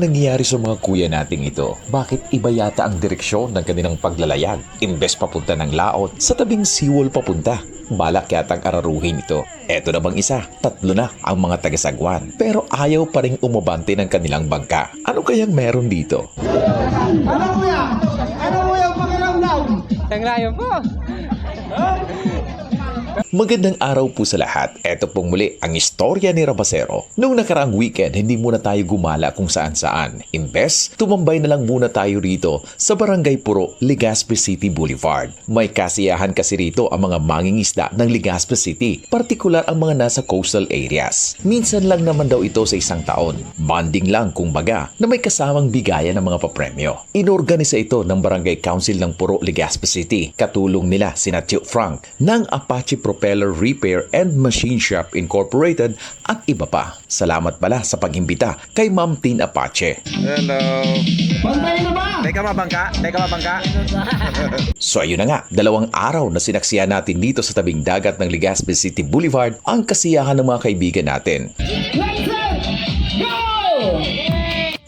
nangyayari sa mga kuya nating ito? Bakit iba yata ang direksyon ng kanilang paglalayag? Imbes papunta ng laot, sa tabing seawall papunta. Balak yatang araruhin ito. Eto na bang isa? Tatlo na ang mga tagasagwan. Pero ayaw pa rin umabante ng kanilang bangka. Ano kayang meron dito? Ano kuya? Ano kuya ang pakiramdam? Ang layo po. Magandang araw po sa lahat. Ito pong muli ang istorya ni Rabasero. Noong nakaraang weekend, hindi muna tayo gumala kung saan saan. Imbes, tumambay na lang muna tayo rito sa Barangay Puro, Legazpi City Boulevard. May kasiyahan kasi rito ang mga mangingisda ng Legazpi City, partikular ang mga nasa coastal areas. Minsan lang naman daw ito sa isang taon. Bonding lang kung baga na may kasamang bigayan ng mga papremyo. Inorganisa ito ng Barangay Council ng Puro, Legazpi City. Katulong nila sina Tio Frank ng Apache Propeller Repair and Machine Shop Incorporated at iba pa. Salamat pala sa pag-imbita kay Ma'am Tin Apache. Hello. Bantay na ba? Teka mabangka? Teka mabangka? So ayun na nga, dalawang araw na sinaksiyan natin dito sa tabing dagat ng Legazpi City Boulevard ang kasiyahan ng mga kaibigan natin.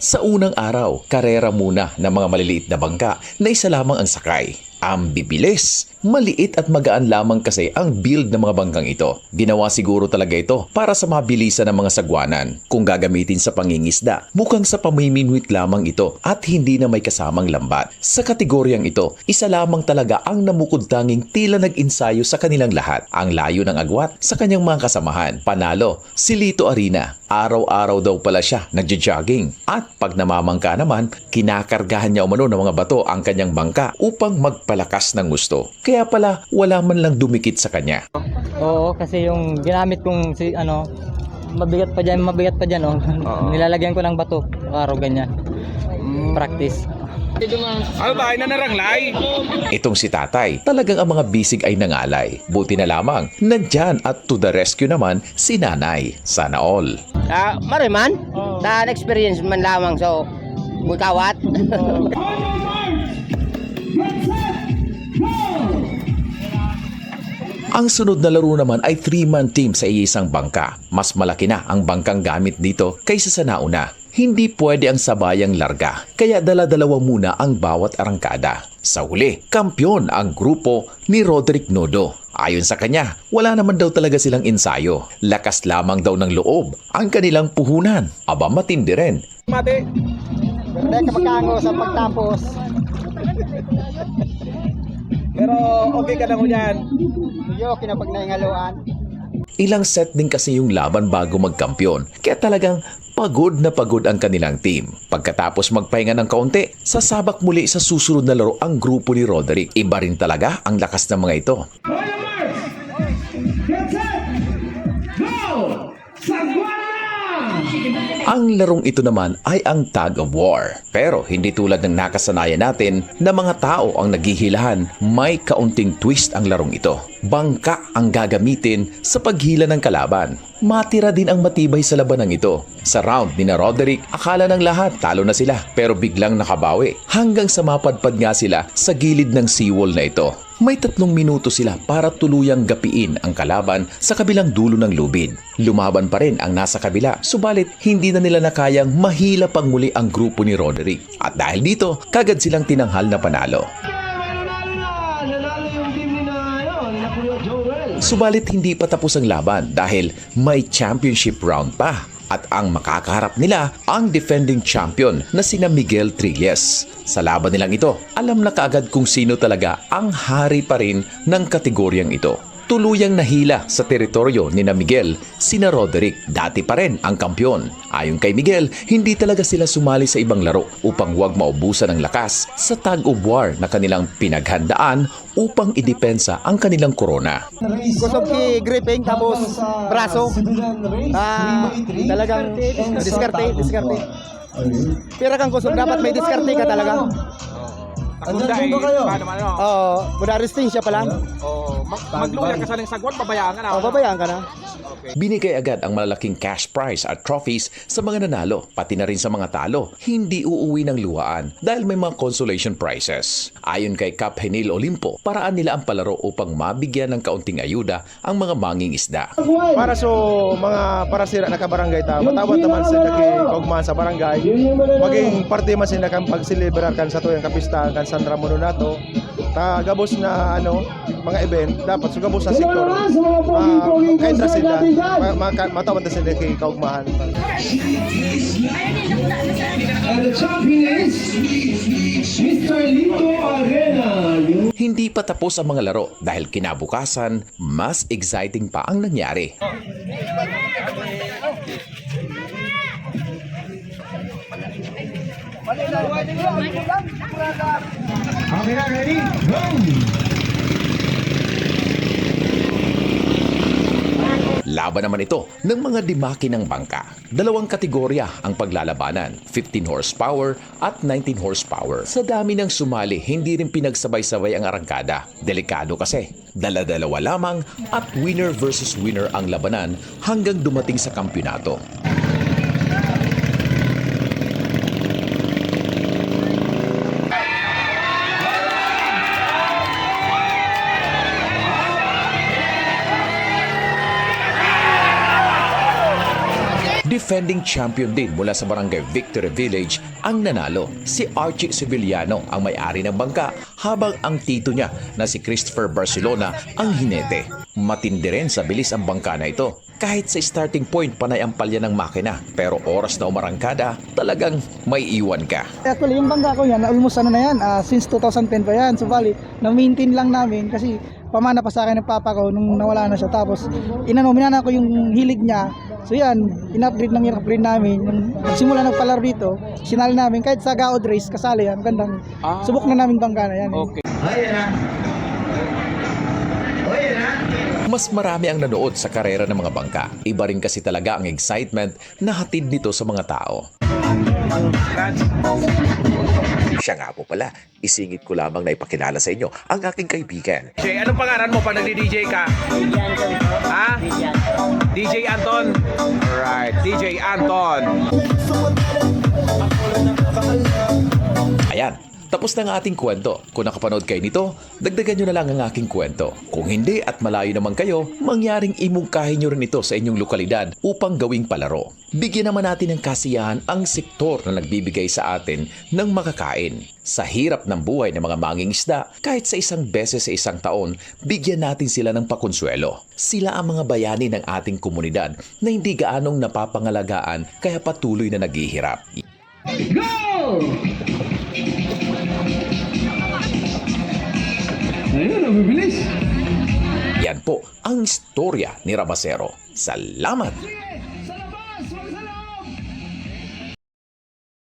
Sa unang araw, karera muna ng mga maliliit na bangka na isa lamang ang sakay. Ang bibilis, maliit at magaan lamang kasi ang build ng mga bangkang ito. Ginawa siguro talaga ito para sa mabilisan ng mga sagwanan. Kung gagamitin sa pangingisda, mukhang sa pamiminwit lamang ito at hindi na may kasamang lambat. Sa kategoryang ito, isa lamang talaga ang namukod tanging tila nag-insayo sa kanilang lahat. Ang layo ng agwat sa kanyang mga kasamahan. Panalo, si Lito Arena. Araw-araw daw pala siya nagja-jogging. At pag namamangka naman, kinakargahan niya umano ng mga bato ang kanyang bangka upang magpalakas ng gusto. Kaya pala wala man lang dumikit sa kanya. Oo, kasi yung ginamit kong si ano, mabigat pa dyan, mabigat pa dyan, oh. Nilalagyan ko ng bato, araw ganyan. Practice. Ano ba? Ay nanaranglay. Itong si tatay, talagang ang mga bisig ay nangalay. Buti na lamang, nandyan at to the rescue naman si nanay. Sana all. Ah, mare man. Dan experience man lamang so bukawat. Ang sunod na laro naman ay 3-man team sa iisang bangka. Mas malaki na ang bangkang gamit dito kaysa sa nauna. Hindi pwede ang sabayang larga, kaya dala-dalawa muna ang bawat arangkada. Sa huli, kampyon ang grupo ni Roderick Nodo. Ayon sa kanya, wala naman daw talaga silang ensayo. Lakas lamang daw ng loob ang kanilang puhunan. Aba matindi rin. Mati. Ka magkango sa pagtapos. Pero okay ka na ko dyan. Yo kinapag naingaluan. Ilang set din kasi yung laban bago magkampyon, kaya talagang pagod na pagod ang kanilang team. Pagkatapos magpahinga ng kaunti, sasabak muli sa susunod na laro ang grupo ni Roderick. Iba rin talaga ang lakas ng mga ito. Get set! Go! Sagwana! Ang larong ito naman ay ang tag of war. Pero hindi tulad ng nakasanayan natin na mga tao ang naghihilahan, may kaunting twist ang larong ito. Bangka ang gagamitin sa paghila ng kalaban. Matira din ang matibay sa labanang ito. Sa round ni na Roderick, akala ng lahat talo na sila pero biglang nakabawi hanggang sa mapadpad nga sila sa gilid ng seawall na ito. May tatlong minuto sila para tuluyang gapiin ang kalaban sa kabilang dulo ng lubid. Lumaban pa rin ang nasa kabila, subalit hindi na nila nakayang mahila pang muli ang grupo ni Roderick. At dahil dito, kagad silang tinanghal na panalo. Subalit hindi pa tapos ang laban dahil may championship round pa. At ang makakaharap nila ang defending champion na sina Miguel Trilles. Sa laban nilang ito, alam na kaagad kung sino talaga ang hari pa rin ng kategoryang ito. Tuluyang nahila sa teritoryo ni na Miguel, sina Roderick, dati pa rin ang kampyon. Ayon kay Miguel, hindi talaga sila sumali sa ibang laro upang huwag maubusan ng lakas sa tag of war na kanilang pinaghandaan upang idepensa ang kanilang korona. Kusog ki gripping tapos braso. Ah, talagang diskarte, diskarte. Pero kang kusog dapat may diskarte ka talaga. Ang dahil. Paano ano? Oo, uh, resting siya pala. Oh, Magluya ka sa ng sagwan, babayaan ka na. O, babayaan ka na. Binigay agad ang malalaking cash prize at trophies sa mga nanalo, pati na rin sa mga talo. Hindi uuwi ng luhaan dahil may mga consolation prizes. Ayon kay Cap Henil Olimpo, paraan nila ang palaro upang mabigyan ng kaunting ayuda ang mga manging isda. para so mga para sira na kabarangay ta matawad naman sila kay kaugmahan sa barangay maging parte man sila kan pagsilibrar kan sa tuyang kapistahan kan San Ramon nato ta gabos na ano mga event dapat so gabos sa sektor uh, kaindra sila ma, ma, matawad na sila kay kaugmahan And the champion is Mr. Lito Arena. Hindi pa tapos ang mga laro dahil kinabukasan, mas exciting pa ang nangyari. Okay na, ready? Go! Laban naman ito ng mga dimaki ng bangka. Dalawang kategorya ang paglalabanan, 15 horsepower at 19 horsepower. Sa dami ng sumali, hindi rin pinagsabay-sabay ang arangkada. Delikado kasi. Dala-dalawa lamang at winner versus winner ang labanan hanggang dumating sa kampyonato. Defending champion din mula sa barangay Victory Village ang nanalo. Si Archie Sevillano ang may-ari ng bangka habang ang tito niya na si Christopher Barcelona ang hinete. Matindi rin sa bilis ang bangka na ito. Kahit sa starting point panay ang palya ng makina pero oras na umarangkada talagang may iwan ka. Actually, yung bangga ko yan, almost ano na yan, ah, since 2010 pa yan. So, bali, na-maintain lang namin kasi pamana pa sa akin ng papa ko nung nawala na siya. Tapos, inano, minana ko yung hilig niya. So yan, in-upgrade ng in-upgrade namin. Nung nagsimula nagpalaro dito, sinali namin kahit sa Gaod Race, kasali yan. Gandang, subok na namin bangga na yan. eh. Okay. Mas marami ang nanood sa karera ng mga bangka. Iba rin kasi talaga ang excitement na hatid nito sa mga tao. Siya nga po pala, isingit ko lamang na ipakilala sa inyo ang aking kaibigan. Jay, anong pangalan mo pag nagdi-DJ ka? Ha? DJ Anton. Alright, DJ Anton. Tapos na ang ating kwento. Kung nakapanood kayo nito, dagdagan nyo na lang ang aking kwento. Kung hindi at malayo naman kayo, mangyaring imungkahin nyo rin ito sa inyong lokalidad upang gawing palaro. Bigyan naman natin ng kasiyahan ang sektor na nagbibigay sa atin ng makakain. Sa hirap ng buhay ng mga manging isda, kahit sa isang beses sa isang taon, bigyan natin sila ng pakonsuelo. Sila ang mga bayani ng ating komunidad na hindi gaanong napapangalagaan kaya patuloy na naghihirap. Go! Ayun, ang bibilis. Yan po ang istorya ni Rabasero. Salamat!